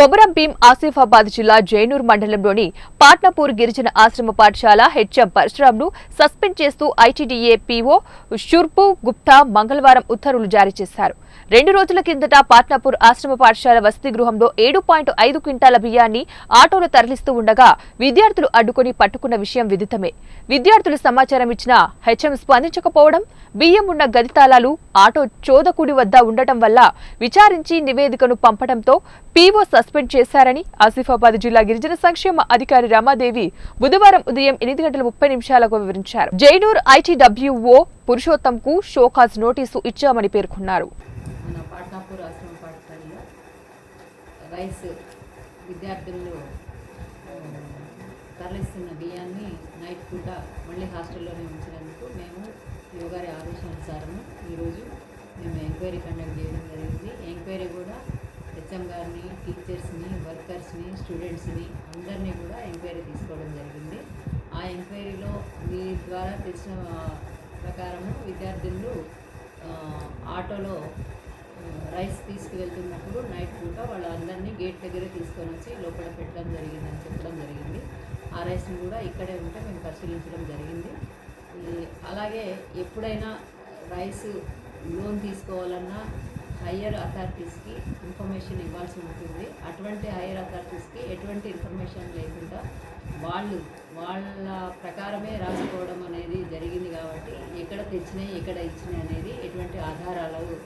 కొబరం భీం ఆసిఫాబాద్ జిల్లా జైనూర్ మండలంలోని పాట్నపూర్ గిరిజన ఆశ్రమ పాఠశాల హెచ్ఎం పరశురాంను సస్పెండ్ చేస్తూ ఐటీడీఏ పీఓ షుర్పు గుప్తా మంగళవారం ఉత్తర్వులు జారీ చేశారు. రెండు రోజుల కిందట పాట్నాపూర్ ఆశ్రమ పాఠశాల వసతి గృహంలో ఏడు పాయింట్ ఐదు క్వింటాల బియ్యాన్ని ఆటోలో తరలిస్తూ ఉండగా విద్యార్థులు అడ్డుకొని పట్టుకున్న విషయం విదితమే. విద్యార్థులు సమాచారం ఇచ్చినా హెచ్ఎం స్పందించకపోవడం బియ్యం ఉన్న గది తాళాలు ఆటో చోదకుడి వద్ద ఉండటం వల్ల విచారించి నివేదికను పంపడంతో పీఓ సస్పెండ్ చేశారని ఆసిఫాబాద్ జిల్లా గిరిజన సంక్షేమ అధికారి రమాదేవి బుధవారం ఉదయం ఎనిమిది గంటల ముప్పై నిమిషాలకు వివరించారు. జైనూర్ ఐటీడబ్ల్యూఓ పురుషోత్తంకు షోకాజ్ నోటీసు ఇచ్చామని పేర్కొన్నారు. తరలిస్తున్న బియ్యాన్ని నైట్ పూట మళ్ళీ హాస్టల్లోనే ఉంచినందుకు మేము ఆదేశానుసారము ఈరోజు మేము ఎంక్వైరీ కండక్ట్ చేయడం జరిగింది ఎంక్వైరీ కూడా హెచ్ఎం గారిని టీచర్స్ని వర్కర్స్ని స్టూడెంట్స్ని అందరినీ కూడా ఎంక్వైరీ తీసుకోవడం జరిగింది. ఆ ఎంక్వైరీలో మీ ద్వారా తెలిసిన ప్రకారము విద్యార్థులు ఆటోలో రైస్ తీసుకువెళ్తున్నప్పుడు నైట్ పూట వాళ్ళందరినీ గేట్ దగ్గర తీసుకొని వచ్చి లోపల పెట్టడం జరిగిందని చెప్పడం జరిగింది. ఆ రైస్ని కూడా ఇక్కడే ఉంటే మేము పరిశీలించడం జరిగింది. అలాగే ఎప్పుడైనా రైస్ లోన్ తీసుకోవాలన్నా హయ్యర్ అథారిటీస్కి ఇన్ఫర్మేషన్ ఇవ్వాల్సి ఉంటుంది. అటువంటి హయ్యర్ అథారిటీస్కి ఎటువంటి ఇన్ఫర్మేషన్ లేకుండా వాళ్ళు వాళ్ళ ప్రకారమే రాసుకోవడం అనేది జరిగింది కాబట్టి ఎక్కడ తెచ్చినాయి ఎక్కడ ఇచ్చినాయి అనేది ఎటువంటి ఆధారాలు